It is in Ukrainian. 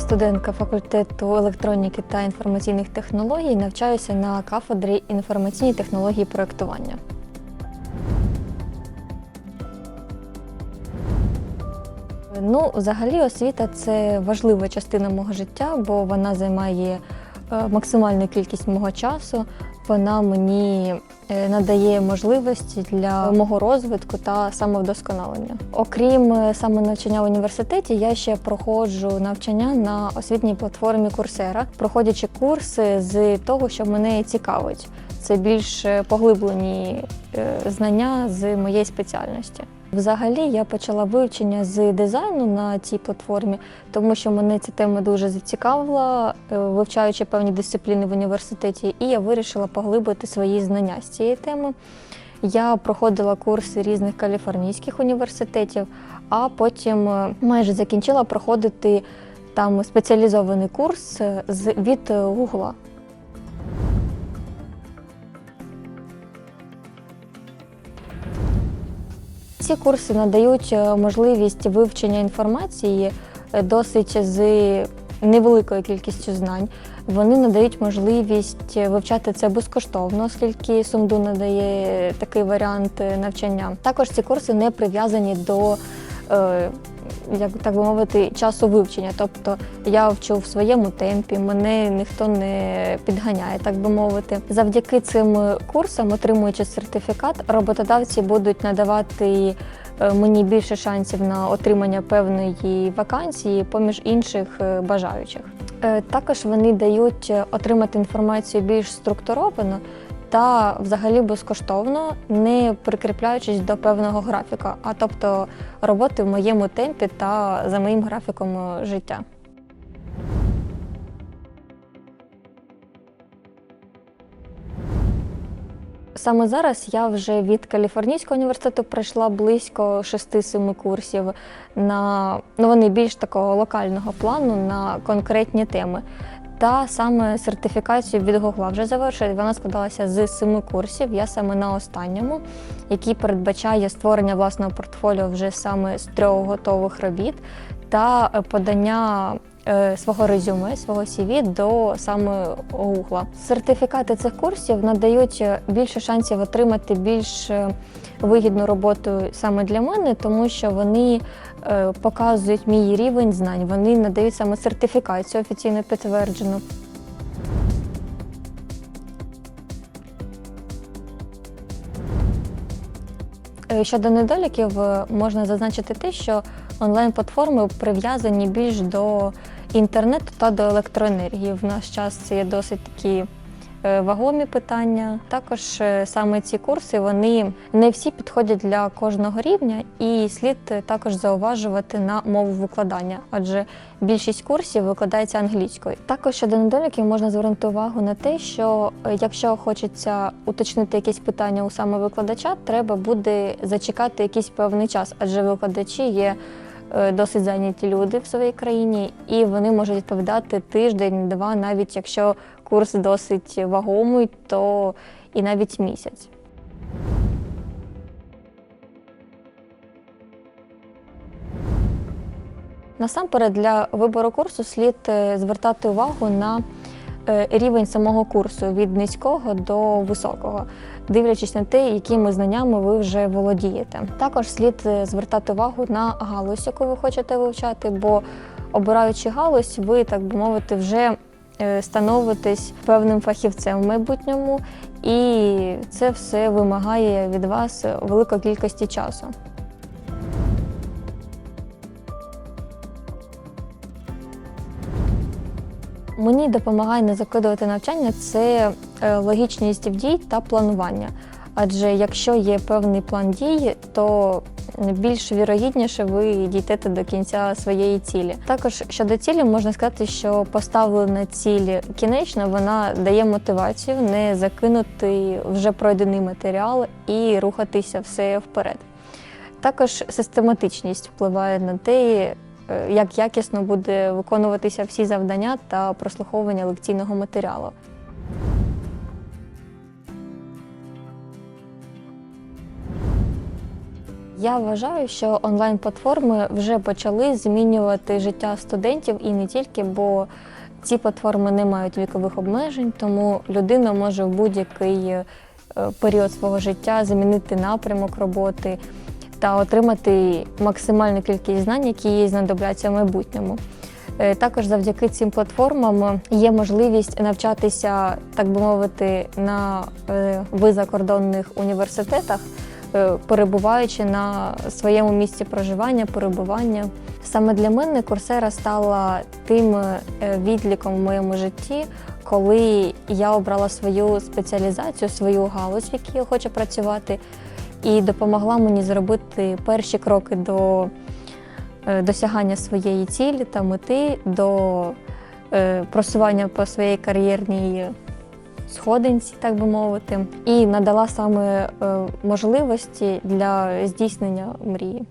студентка факультету електроніки та інформаційних технологій. Навчаюся на кафедрі інформаційні технології проектування. Ну, взагалі, освіта це важлива частина мого життя, бо вона займає е, максимальну кількість мого часу. Вона мені е, надає можливості для мого розвитку та самовдосконалення. Окрім е, саме навчання в університеті, я ще проходжу навчання на освітній платформі Coursera, проходячи курси з того, що мене цікавить. Це більш е, поглиблені знання з моєї спеціальності. Взагалі я почала вивчення з дизайну на цій платформі, тому що мене ця тема дуже зацікавила, е, вивчаючи певні дисципліни в університеті, і я вирішила поглибити свої знання з цієї теми. Я проходила курси різних каліфорнійських університетів, а потім е, майже закінчила проходити там спеціалізований курс е, від Гугла. Ці курси надають е, можливість вивчення інформації е, досить з невеликою кількістю знань. Вони надають можливість е, вивчати це безкоштовно, оскільки Сумду надає такий варіант навчання. Також ці курси не прив'язані до як так би мовити, часу вивчення. Тобто я вчу в своєму темпі, мене ніхто не підганяє, так би мовити. Завдяки цим курсам, отримуючи сертифікат, роботодавці будуть надавати е, мені більше шансів на отримання певної вакансії поміж інших е, бажаючих. Е, Також вони дають е, отримати інформацію більш структуровано та взагалі безкоштовно, не прикріпляючись до певного графіка, а тобто роботи в моєму темпі та за моїм графіком життя. Саме зараз я вже від Каліфорнійського університету пройшла близько 6-7 курсів на ну, вони більш такого локального плану на конкретні теми. Та саме сертифікацію від Гугла вже завершили. Вона складалася з семи курсів. Я саме на останньому, який передбачає створення власного портфоліо вже саме з трьох готових робіт та подання свого резюме, свого CV до саме Гугла. Сертифікати цих курсів надають е, більше шансів отримати більш е, вигідну роботу саме для мене, тому що вони е, показують мій рівень знань. Вони надають саме сертифікацію офіційно підтверджену. Щодо недоліків, е, можна зазначити те, що онлайн-платформи прив'язані більш до інтернету та до електроенергії. В наш час це є досить такі е, вагомі питання. Також е, саме ці курси вони не всі підходять для кожного рівня, і слід е, також зауважувати на мову викладання, адже більшість курсів викладається англійською. Також щодо недоліків можна звернути увагу на те, що е, якщо хочеться уточнити якісь питання у саме викладача, треба буде зачекати якийсь певний час, адже викладачі є е, досить зайняті люди в своїй країні, і вони можуть відповідати тиждень-два, навіть якщо курс досить вагомий, то і навіть місяць. Насамперед для вибору курсу слід е, звертати увагу на е, рівень самого курсу від низького до високого, дивлячись на те, якими знаннями ви вже володієте. Також слід е, звертати увагу на галузь, яку ви хочете вивчати, бо обираючи галузь, ви, так би мовити, вже е, становитесь певним фахівцем в майбутньому, і це все вимагає від вас великої кількості часу. Мені допомагає не закидувати навчання це е, логічність дій та планування. Адже якщо є певний план дій, то більш вірогідніше ви дійдете до кінця своєї цілі. Також щодо цілі можна сказати, що поставлена ціль кінечна, вона дає мотивацію не закинути вже пройдений матеріал і рухатися все вперед. Також систематичність впливає на те, е, як якісно буде виконуватися всі завдання та прослуховування лекційного матеріалу. Я вважаю, що онлайн-платформи вже почали змінювати життя студентів і не тільки, бо ці платформи не мають вікових обмежень, тому людина може в будь-який е, період свого життя змінити напрямок роботи та отримати максимальну кількість знань, які їй знадобляться в майбутньому. Е, Також завдяки цим платформам є можливість навчатися, так би мовити, на е, визакордонних університетах, перебуваючи на своєму місці проживання, перебування. Саме для мене курсера стала тим е, відліком в моєму житті, коли я обрала свою спеціалізацію, свою галузь, в якій я хочу працювати, і допомогла мені зробити перші кроки до е, досягання своєї цілі та мети, до е, просування по своїй кар'єрній сходинці, так би мовити, і надала саме е, можливості для здійснення мрії.